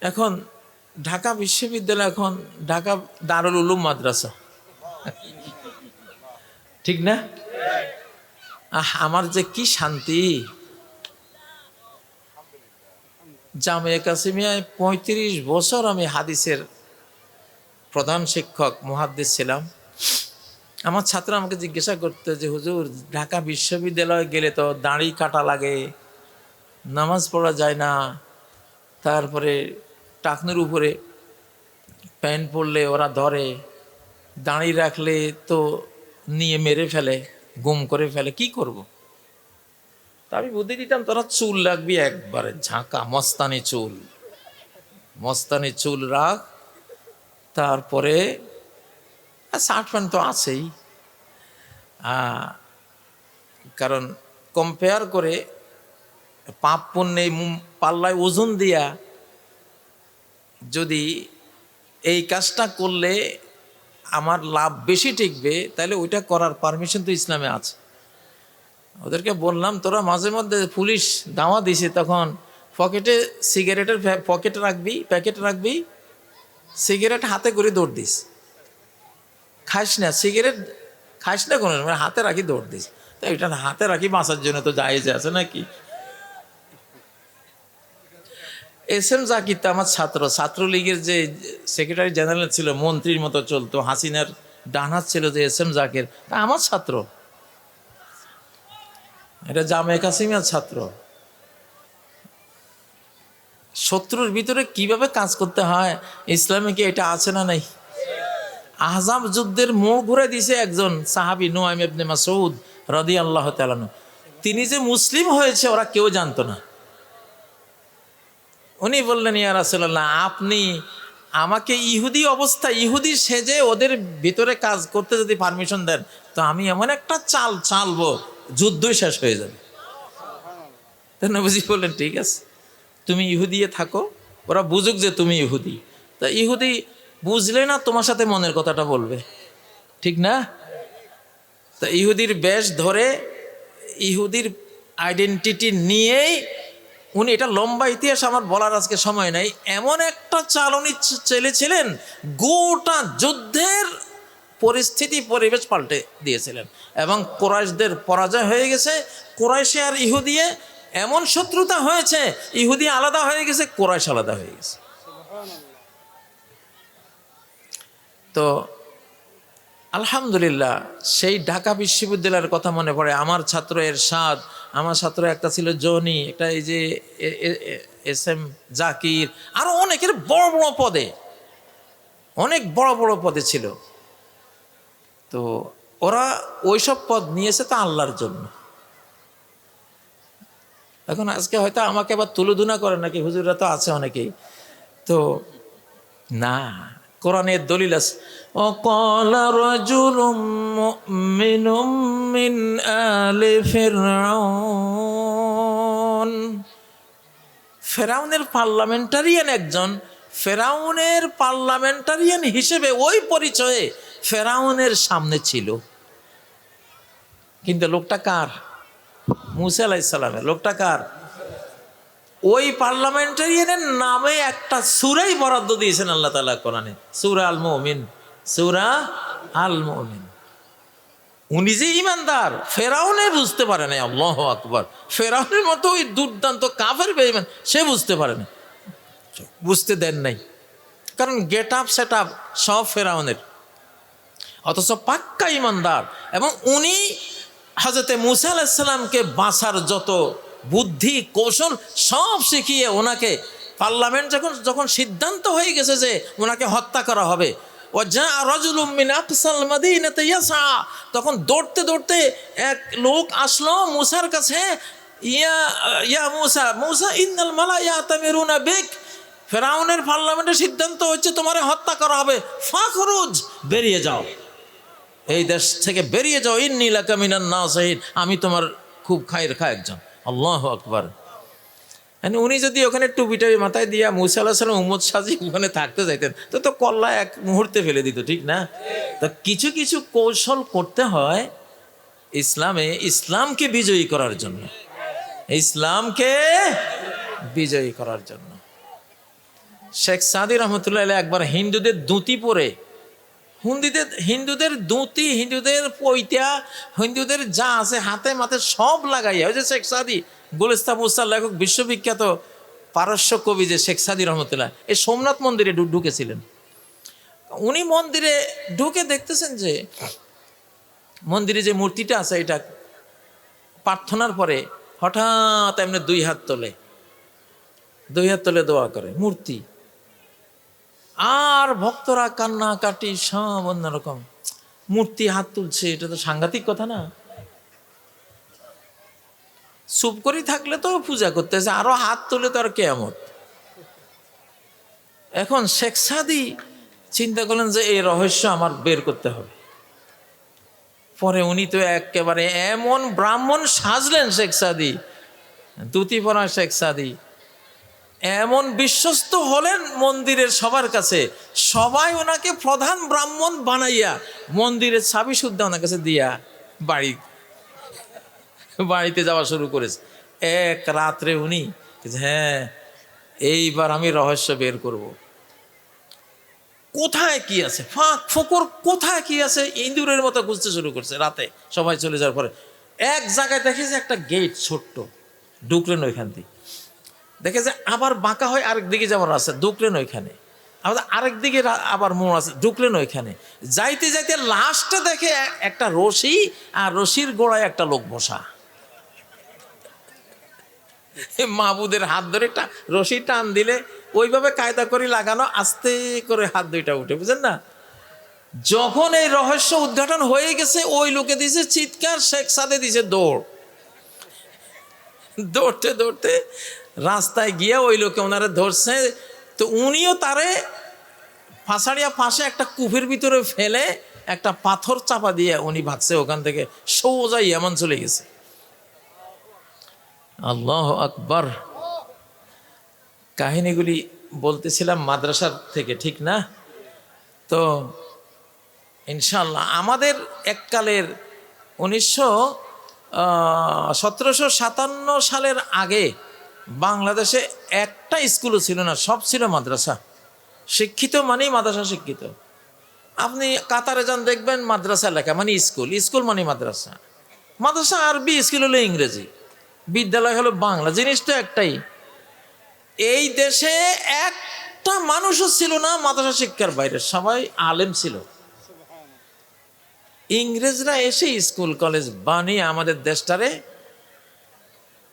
এখন ঢাকা বিশ্ববিদ্যালয়, এখন ঢাকা দারুল উলুম মাদ্রাসা। ঠিক না? আহ, আমার যে কি শান্তি। জামিয়া কাসিমিয়ায় পঁয়ত্রিশ বছর আমি হাদিসের প্রধান শিক্ষক, মুহাদ্দিস ছিলাম। আমার ছাত্র আমাকে জিজ্ঞাসা করতে যে, হুজুর, ঢাকা বিশ্ববিদ্যালয়ে গেলে তো দাঁড়ি কাটা লাগে, নামাজ পড়া যায় না। তারপরে টাকনুর উপরে, প্যান্ট পরলে ওরা ধরে, দাঁড়িয়ে রাখলে তো নিয়ে মেরে ফেলে, গুম করে ফেলে, কি করব। তা আমি বুদ্ধি দিতাম, তোরা চুল রাখবি একবারে, ঝাঁকা, মস্তানি চুল মস্তানি চুল রাখ, তারপরে শার্ট প্যান্ট তো আছেই কারণ কম্পেয়ার করে পাপ পুণ্যে পাল্লায় ওজন দিয়া যদি এই কাজটা করলে আমার লাভ বেশি টিকবে তাহলে ওইটা করার পারমিশন তো ইসলামে আছে। ওদেরকে বললাম তোরা মাঝে মধ্যে পুলিশ দাওয়া দিছে তখন পকেটে সিগারেটের পকেট রাখবি প্যাকেট রাখবি সিগারেট হাতে করে দৌড় দিস। খাস না সিগারেট খাস না কোনো সময়, হাতে রাখি দৌড় দিস। তো এটা হাতে রাখি বাঁচার জন্য তো জায়েজ আছে নাকি? এস এম জাকির তো আমার ছাত্র। ছাত্রলীগের যে সেক্রেটারি জেনারেল ছিল, মন্ত্রীর মতো চলতো। হাসিনার ডানহাত ছিল যে এস এম জাকির। তা আমার ছাত্র। এটা জামে কাসিমিয়ার ছাত্র। শত্রুর ভিতরে কীভাবে কাজ করতে হয়, ইসলামে কি এটা আছে না নাই? আহজাব যুদ্ধের মোড় ঘুরে দিছে একজন সাহাবি, নোয়াইম ইবনে মাসউদ আল্লাহ তালানু তিনি যে মুসলিম হয়েছে, ওরা কেউ জানতো না। উনি বললেন, ইয়া রাসূলুল্লাহ, আপনি আমাকে ইহুদি অবস্থা, ইহুদি সেজে ওদের ভিতরে কাজ করতে যদি পারমিশন দেন, তো আমি এমন একটা চাল চালবো, যুদ্ধই শেষ হয়ে যাবে। তো নবীজি বললেন, ঠিক আছে, তুমি ইহুদিয়ে থাকো, ওরা বুঝুক যে তুমি ইহুদি। তা ইহুদি বুঝলে না, তোমার সাথে মনের কথাটা বলবে। ঠিক না? তা ইহুদির বেশ ধরে ইহুদির আইডেন্টিটি নিয়েই উনি, এটা লম্বা ইতিহাস আমার বলার আজকে সময় নাই। এমন একটা চালনি চেলেছিলেন, গোটা যুদ্ধের পরিস্থিতি, পরিবেশ পাল্টে দিয়েছিলেন। এবং কোরাইশদের পরাজয় হয়ে গেছে, কোরাইশে আর ইহুদিয়ে এমন শত্রুতা হয়েছে, ইহুদি আলাদা হয়ে গেছে, কোরাইশ আলাদা হয়ে গেছে। তো আলহামদুলিল্লাহ, সেই ঢাকা বিশ্ববিদ্যালয়ের কথা মনে পড়ে। আমার ছাত্র এরশাদ, আমার ছাত্র একটা ছিল জনি, একটা এই যে এস এম জাকির, আরও অনেকের বড় বড় পদে, অনেক বড় বড় পদে ছিল। তো ওরা ওইসব পদ নিয়েছে তো আল্লাহর জন্য। এখন আজকে হয়তো আমাকে আবার তুলুধুনা করে নাকি হুজুরা তো আছে অনেকেই। তো না কোরআনের দলিল আছে। আলি ফেরাউনের পার্লামেন্টারিয়ান একজন, ফেরাউনের পার্লামেন্টারিয়ান হিসেবে ওই পরিচয়ে ফেরাউনের সামনে ছিল। কিন্তু লোকটা কার? মুসা আলাইসালামের লোকটা কার? ওই পার্লামেন্টারিয়ানের নামে একটা সুরাই বরাদ্দ দিয়েছেন আল্লাহ তালা কোরআনে। সুরা আল মমিন সুরা আল মমিন উনি যে ইমানদার ফেরাউনে বুঝতে পারে না আল্লাহ আকবর। ফেরাউনের মতো ওই দুর্দান্ত কাফের বেইমান সে বুঝতে পারে না বুঝতে দেন নাই। কারণ গেট আপ সেট আপ সব ফেরাউনের। অথচ পাক্কা ইমানদার এবং উনি হজরতে মুসা আলাহিসাল্লামকে বাঁচার যত বুদ্ধি, কৌশল সব শিখিয়ে ওনাকে পার্লামেন্ট যখন যখন সিদ্ধান্ত হয়ে গেছে যে ওনাকে হত্যা করা হবে তখন দৌড়তে দৌড়তে এক লোক আসলো মুসার কাছে, ইয়া ইয়া মুসা মুসা ইন্দাল মালা ইয়া তামিরুনা বিক, ফেরাউনের পার্লামেন্টের সিদ্ধান্ত হচ্ছে তোমারে হত্যা করা হবে, ফাখরুজ, বেরিয়ে যাও। এই দেশ থেকে বেরিয়ে যাও, ইন্নি লাকামিনান নাসিহিন আমি তোমার খুব খায়ের খা একজন। আল্লাহ আকবার। মানে উনি যদি ওখানে টুপি টাপি মাথায় দিয়া মুসা আল্লাহ উম্মদ সাজি ওখানে থাকতে যাইতেন, তো তো কল্লা এক মুহূর্তে ফেলে দিত, ঠিক না? তো কিছু কিছু কৌশল করতে হয় ইসলামে ইসলামকে বিজয়ী করার জন্য। ইসলামকে বিজয়ী করার জন্য। শেখ সাদি রহমতুল্লাহ একবার হিন্দুদের দুতি পরে হিন্দুদের হিন্দুদের দুতি, হিন্দুদের পৈতা, হিন্দুদের যা আছে, হাতে মাথে সব লাগাইয়া, ওই যে শেখ সাদি গোলেস্তা মুসার লেখক, বিশ্ববিখ্যাত পারস্য কবি যে শেখ সাদি রহমতুল্লাহ, এই সোমনাথ মন্দিরে ঢুকেছিলেন। উনি মন্দিরে ঢুকে দেখতেছেন যে, মন্দিরে যে মূর্তিটা আছে, এটা প্রার্থনার পরে হঠাৎ এমনি দুই হাত তোলে, দুই হাত তোলে দোয়া করে, মূর্তি। আর ভক্তরা কান্না কাটি সব অন্যরকম। মূর্তি হাত তুলছে, এটা তো সাংঘাতিক কথা না। চুপ করে থাকলে তো পূজা করতেছে, আরও হাত তুলে তো আর কেয়ামত। এখন শেখ সাদি চিন্তা করলেন যে এই রহস্য আমার বের করতে হবে। পরে উনি তো একেবারে এমন ব্রাহ্মণ সাজলেন শেখ সাদি দুতি পরা শেখ সাদি। এমন বিশ্বস্ত হলেন মন্দিরের সবার কাছে। সবাই ওনাকে প্রধান ব্রাহ্মণ বানাইয়া মন্দিরের ছাবি শুদ্ধ ওনার কাছে দিয়া বাড়ি, বাড়িতে যাওয়া শুরু করেছে। এক রাত্রে উনি হ্যাঁ এইবার আমি রহস্য বের করব। কোথায় কি আছে? ফাঁক ফোকর, কোথায় কি আছে? ইঁদুরের মতো খুঁজতে শুরু করছে রাতে। সবাই চলে যাওয়ার পরে এক জায়গায় দেখে যে একটা গেট ছোট্ট। ঢুকলেন ওইখান থেকে দেখে যে আবার বাঁকা হয় আরেক দিকে যাওয়ার রাস্তা ঢুকলেন ওইখানে। আবার আরেক দিকে আবার মোড় আছে, ঢুকলেন ওইখানে। যাইতে যাইতে লাস্টে দেখে একটা রশি আর রশির গোড়ায় একটা লোক বসা। মাহবুদের হাত ধরে রশি টান দিলে ওইভাবে কায়দা করে লাগানো, আস্তে করে হাত দুইটা উঠে, বুঝেন না? যখন এই রহস্য উদ্ঘাটন হয়ে গেছে, ওই লোকে দিছে চিৎকার, শেখ সাদে দিছে দৌড়। দৌড়তে দৌড়তে রাস্তায় গিয়ে ওই লোকে ওনারা ধরছে, তো উনিও তারে ফাঁসাড়িয়া ফাঁসে একটা কুফের ভিতরে ফেলে একটা পাথর চাপা দিয়ে উনি ভাগছে, ওখান থেকে সোজা এমন চলে গেছে। আল্লাহ আকবর। কাহিনীগুলি বলতেছিলাম মাদ্রাসার থেকে, ঠিক না? তো ইনশাল্লাহ আমাদের এককালের উনিশশো সতেরোশো সাতান্ন সালের আগে বাংলাদেশে একটা স্কুলও ছিল না, সব ছিল মাদ্রাসা। শিক্ষিত মানেই মাদ্রাসা শিক্ষিত। আপনি কাতারে যান, দেখবেন মাদ্রাসা লেখা মানে স্কুল। স্কুল মানে মাদ্রাসা। মাদ্রাসা আরবি, স্কুল হলো ইংরেজি। বিদ্যালয় হলো বাংলা। জিনিসটা একটাই, এই দেশে একটা মানুষও ছিল না মাদ্রাসা শিক্ষার বাইরে, সবাই আলেম ছিল। ইংরেজরা এসে স্কুল, কলেজ বানিয়ে আমাদের দেশটারে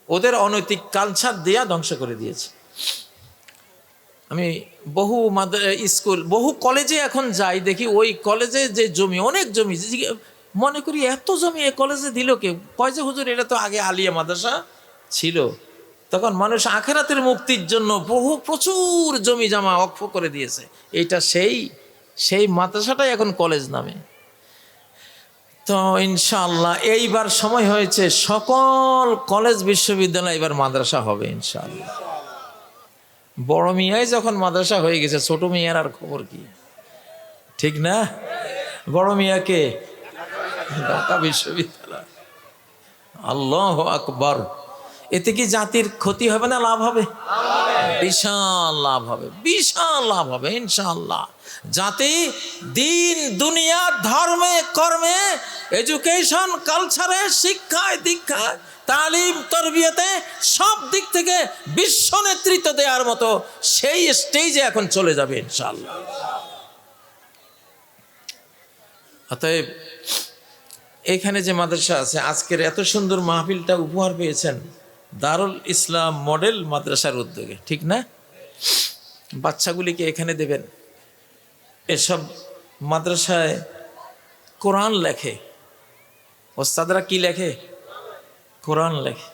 ওদের অনৈতিক কালচার দিয়া ধ্বংস করে দিয়েছে। আমি বহু স্কুল, বহু কলেজে এখন যাই, দেখি ওই কলেজে যে জমি, অনেক জমি মনে করি এত জমি এ কলেজে দিল কে কয় যে, হুজুর, এটা তো আগে আলিয়া মাদ্রাসা ছিল। তখন মানুষ আখেরাতের মুক্তির জন্য বহু প্রচুর জমি জমা অক্ষ করে দিয়েছে। এটা সেই সেই মাদ্রাসাটাই এখন কলেজ নামে। তো ইনশাল্লাহ এইবার সময় হয়েছে সকল কলেজ বিশ্ববিদ্যালয় এবার মাদ্রাসা হবে ইনশাল্লাহ বড় মিয়াই যখন মাদ্রাসা হয়ে গেছে ছোট মিয়ার আর খবর কি? ঠিক না? বড় মিয়াকে ঢাকা বিশ্ববিদ্যালয়। আল্লাহ আকবর। এতে কি জাতির ক্ষতি হবে না লাভ হবে। বিশাল লাভ হবে বিশাল লাভ হবে ইনশাআল্লাহ। জাতি, দিন, দুনিয়া, ধর্মে, কর্মে এডুকেশন কালচারে শিক্ষায়, দীক্ষায়, তালিম, তরবিয়তে সব দিক থেকে বিশ্ব নেতৃত্ব দেওয়ার মতো সেই স্টেজে এখন চলে যাবে ইনশাআল্লাহ। অতএব এখানে যে মাদ্রাসা আছে, আজকের এত সুন্দর মাহফিলটা উপহার পেয়েছেন দারুল ইসলাম মডেল মাদ্রাসার উদ্যোগে, ঠিক না? বাচ্চাগুলিকে এখানে দেবেন। এসব মাদ্রাসায় কোরআন লেখে। ওস্তাদরা কি লেখে? কোরআন লেখে।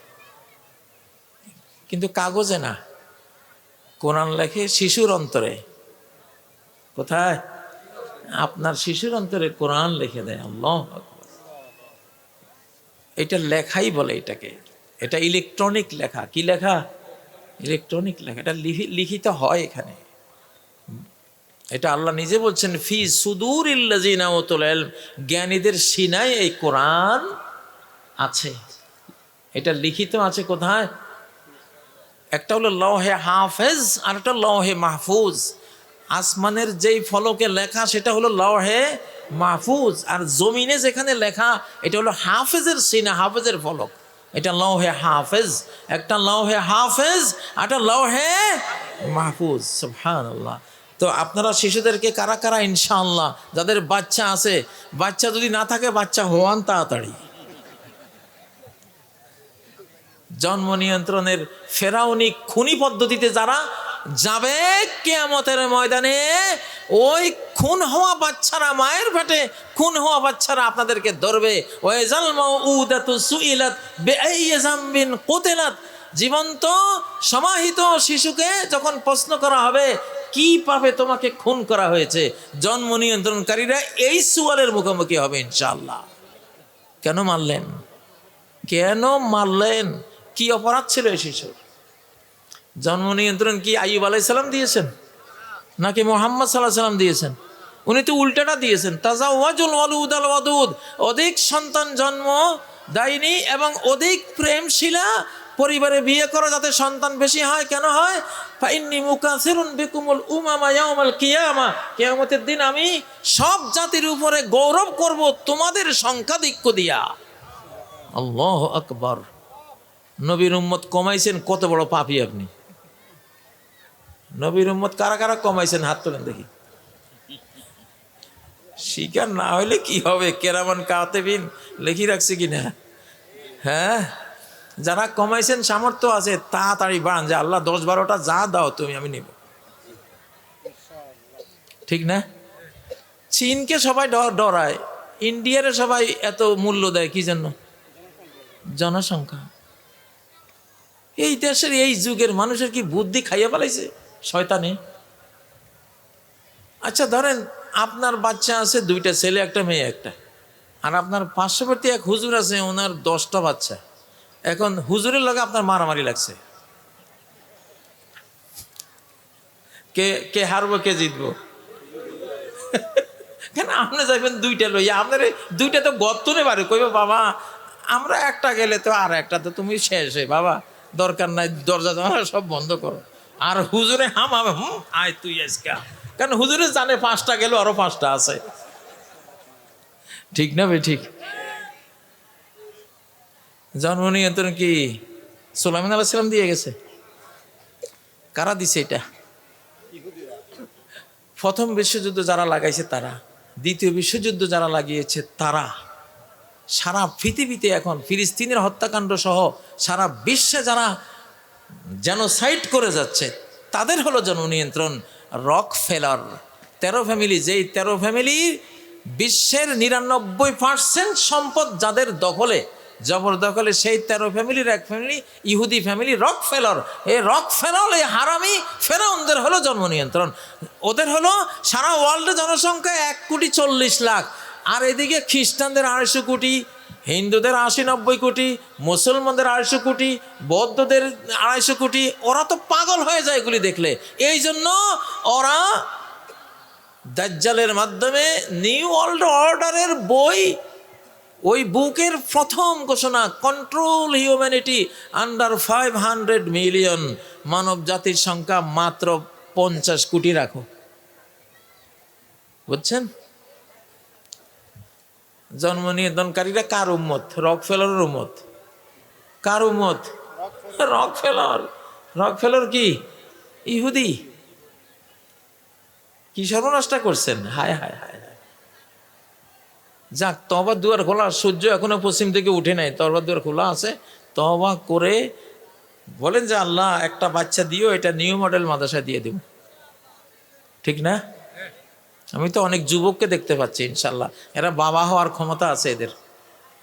কিন্তু কাগজে না। কোরআন লেখে শিশুর অন্তরে। কোথায়? আপনার শিশুর অন্তরে কোরআন লিখে দেয়। আল্লাহ এটা লেখাই বলে এটাকে। এটা ইলেকট্রনিক লেখা। কি লেখা? ইলেকট্রনিক লেখা। এটা লিখি- লিখিত হয় এখানে। এটা আল্লাহ নিজে বলছেন, ফি সুদূর ইল্লাজিনা ওতুল ইলম, জ্ঞানীদের সিনায় এই কোরআন আছে। এটা লিখিত আছে কোথায়? একটা হলো লৌহে হাফেজ, আর একটা লৌহে মাহফুজ। আসমানের যেই ফলকে লেখা, সেটা হলো লৌহে মাহফুজ। আর জমিনে যেখানে লেখা, এটা হলো হাফেজের সিনা, হাফেজের ফলক। এটা লৌহে হাফেজ, একটা লৌহে হাফেজ, আর একটা লৌহে মাহফুজ। সুবহানাল্লাহ। তো আপনারা শিশুদেরকে কারা কারা ইনশাআল্লাহ, যাদের বাচ্চা আছে, বাচ্চা যদি না থাকে, বাচ্চা হওয়ান তাড়াতাড়ি। জন্ম নিয়ন্ত্রণের ফেরাউনি খুনি পদ্ধতিতে যারা যাবে কেয়ামতের ময়দানে, ওই খুন হওয়া বাচ্চারা মায়ের পেটে, খুন হওয়া বাচ্চারা আপনাদেরকে ধরবে। জীবন্ত সমাহিত শিশুকে যখন প্রশ্ন করা হবে কি পাবে তোমাকে খুন করা হয়েছে? জন্ম নিয়ন্ত্রণকারীরা এই সুয়ালের মুখোমুখি হবে ইনশাআল্লাহ। কেন মারলেন? কেন মারলেন? কি অপরাধ ছিল এই জন্ম নিয়ন্ত্রণ কি আইব আলাইসাল্লাম দিয়েছেন? নাকি মোহাম্মদ সাল্লাহ সাল্লাম দিয়েছেন? উনি তো উল্টাটা দিয়েছেন তাজা ওয়াজুল ওয়ালুদ আল ওয়াদুদ। অধিক সন্তান জন্ম দেয়নি এবং অধিক প্রেমশীলা পরিবারে বিয়ে করো যাতে সন্তান বেশি হয়, কেন হয়? ফাইন্নি মুকাসিরুন বিকুমুল উমামা ইয়াউমাল কিয়ামা। কিয়ামতের দিন আমি সব জাতির উপরে গৌরব করব, তোমাদের সংখ্যাধিক্য দিয়া। আল্লাহ আকবার। নবীর উম্মত কমাইছেন, কত বড় পাপি আপনি। নবীর উম্মত কারা কারা কমাইছেন, হাত তোলেন দেখি। শিকার না হইলে কি হবে? কেরামান কাতেবিন, লেখি রাখছে কিনা? হ্যাঁ? যারা কমাইছেন সামর্থ্য আছে, তাড়াতাড়ি বাড়ান যে আল্লাহ দশ বারোটা যা দাও তুমি আমি নিব। ঠিক না? চীনকে সবাই ডরায়, ইন্ডিয়ারে সবাই এত মূল্য দেয়, কি জন্য? জনসংখ্যা। এই দেশের এই যুগের মানুষের কি বুদ্ধি খাইয়ে ফেলাইছে? শয়তানে। আচ্ছা ধরেন আপনার বাচ্চা আছে, দুইটা ছেলে, একটা মেয়ে, একটা। আর আপনার পার্শ্ববর্তী এক হুজুর আছে, ওনার দশটা বাচ্চা। এখন হুজুরের লগে আপনার মারামারি লাগছে। কে কে হারবো, কে জিতবো? কেন আপনি যাবেন দুইটা লইয়া? আপনার দুইটা তো গর্তনে পারে কইবে, বাবা, আমরা একটা গেলে তো আর একটা তো তুমি শেষ হয়ে, বাবা, দরকার নাই, দরজা জানালা সব বন্ধ করো। আর হুজুরে হাম হবে হুম, আয় তুই আজকা। কারণ হুজুরে জানে পাঁচটা গেল আরও পাঁচটা আছে। ঠিক না ভাই ঠিক? জন্ম নিয়ন্ত্রণ কি সোলামিন আলাহিসাম দিয়ে গেছে? কারা দিছে এটা? প্রথম বিশ্বযুদ্ধ যারা লাগাইছে তারা, দ্বিতীয় বিশ্বযুদ্ধ যারা লাগিয়েছে তারা, সারা পৃথিবীতে এখন ফিলিস্তিনের হত্যাকাণ্ড সহ সারা বিশ্বে যারা যেন জেনোসাইড করে যাচ্ছে, তাদের হলো জননিয়ন্ত্রণ রক ফেলার তেরো ফ্যামিলি যেই তেরো ফ্যামিলি বিশ্বের নিরানব্বই পার্সেন্ট সম্পদ যাদের দখলে জবরদখলে সেই তেরো ফ্যামিলির এক ফ্যামিলি, ইহুদি ফ্যামিলি, রক ফেলর। এই রক ফেলর এই হারামি ফেরাউনদের হলো জন্ম নিয়ন্ত্রণ। ওদের হলো সারা ওয়ার্ল্ডে জনসংখ্যা এক কোটি চল্লিশ লাখ। আর এদিকে খ্রিস্টানদের আড়াইশো কোটি, হিন্দুদের আশি নব্বই কোটি, মুসলমানদের আড়াইশো কোটি, বৌদ্ধদের আড়াইশো কোটি, ওরা তো পাগল হয়ে যায় এগুলি দেখলে। এই জন্য ওরা দাজ্জালের মাধ্যমে নিউ ওয়ার্ল্ড অর্ডারের বই ওই বুকের প্রথম ঘোষণা control humanity under five hundred million মানব জাতির সংখ্যা মাত্র পঞ্চাশ কোটি রাখো। বুঝছেন? জন্ম নিয়ন্ত্রণকারীরা কার উম্মত? রক ফেলার উম্মত। কার উম্মত? রক ফেলার রক ফেলার কি? ইহুদি। কি সর্বনাশটা করছেন? হায় হায় হায়। যাক তবা দুয়ার খোলা, সূর্য এখনও পশ্চিম থেকে উঠে নাই। তবা দুয়ার খোলা আছে। তবা করে বলেন যে, আল্লাহ, একটা বাচ্চা দিও, এটা নিউ মডেল মাদ্রাসায় দিয়ে দেব। ঠিক না? আমি তো অনেক যুবককে দেখতে পাচ্ছি ইনশাল্লাহ এরা বাবা হওয়ার ক্ষমতা আছে এদের।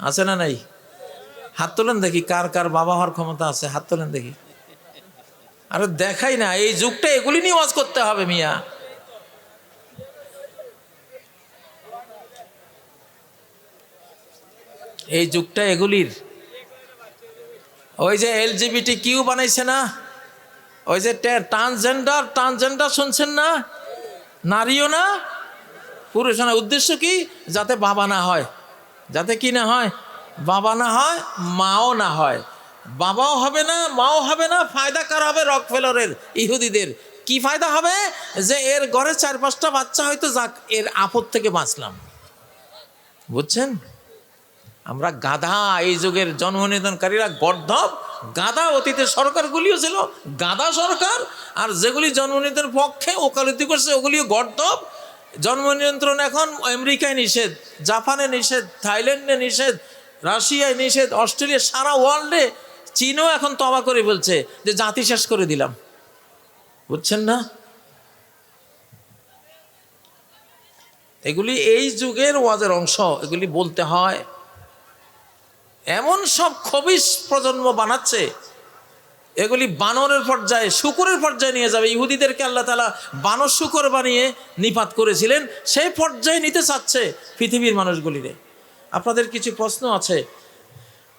আছে না নাই? হাত তোলেন দেখি, কার কার বাবা হওয়ার ক্ষমতা আছে? হাত তোলেন দেখি। আরে দেখাই না, এই যুগটা এগুলি নিয়ে ওয়াজ করতে হবে মিয়া। এই যুগটা এগুলির। ওই যে এলজিবিটি কিউ বানাইছে না? ওই যে ট্রান্সজেন্ডার ট্রান্সজেন্ডার শুনছেন না? নারীও না? পুরুষ না উদ্দেশ্য কি? যাতে বাবা না হয়। যাতে কি না হয়? বাবা না হয়, মাও না হয়। বাবাও হবে না, মাও হবে না, ফায়দা কার হবে রক ফেলরের ইহুদিদের? কি ফায়দা হবে? যে এর ঘরে চার পাঁচটা বাচ্চা হয়তো যাক, এর আপদ থেকে বাঁচলাম। বুঝছেন? আমরা গাধা, এই যুগের জন্ম নিধনকারীরা গর্ধব, গাধা অতীতের সরকারগুলিও ছিল গাধা সরকার, আর যেগুলি জন্ম নিধনের পক্ষে ওকালতি করছে, ওগুলিও গর্ধব। জন্ম নিয়ন্ত্রণ এখন আমেরিকায় নিষেধ, জাপানে নিষেধ, থাইল্যান্ডে নিষেধ, রাশিয়ায় নিষেধ, অস্ট্রেলিয়া, সারা ওয়ার্ল্ডে চীনও এখন তবা করে বলছে যে জাতি শেষ করে দিলাম। বুঝছেন না? এগুলি এই যুগের ওয়াজের অংশ, এগুলি বলতে হয়। এমন সব খবিস প্রজন্ম বানাচ্ছে, এগুলি বানরের পর্যায়ে, শুকুরের পর্যায়ে নিয়ে যাবে। ইহুদিদেরকে আল্লাহ তালা বানর শুকুর বানিয়ে নিপাত করেছিলেন, সেই পর্যায়ে নিতে চাচ্ছে পৃথিবীর মানুষগুলিরে। আপনাদের কিছু প্রশ্ন আছে?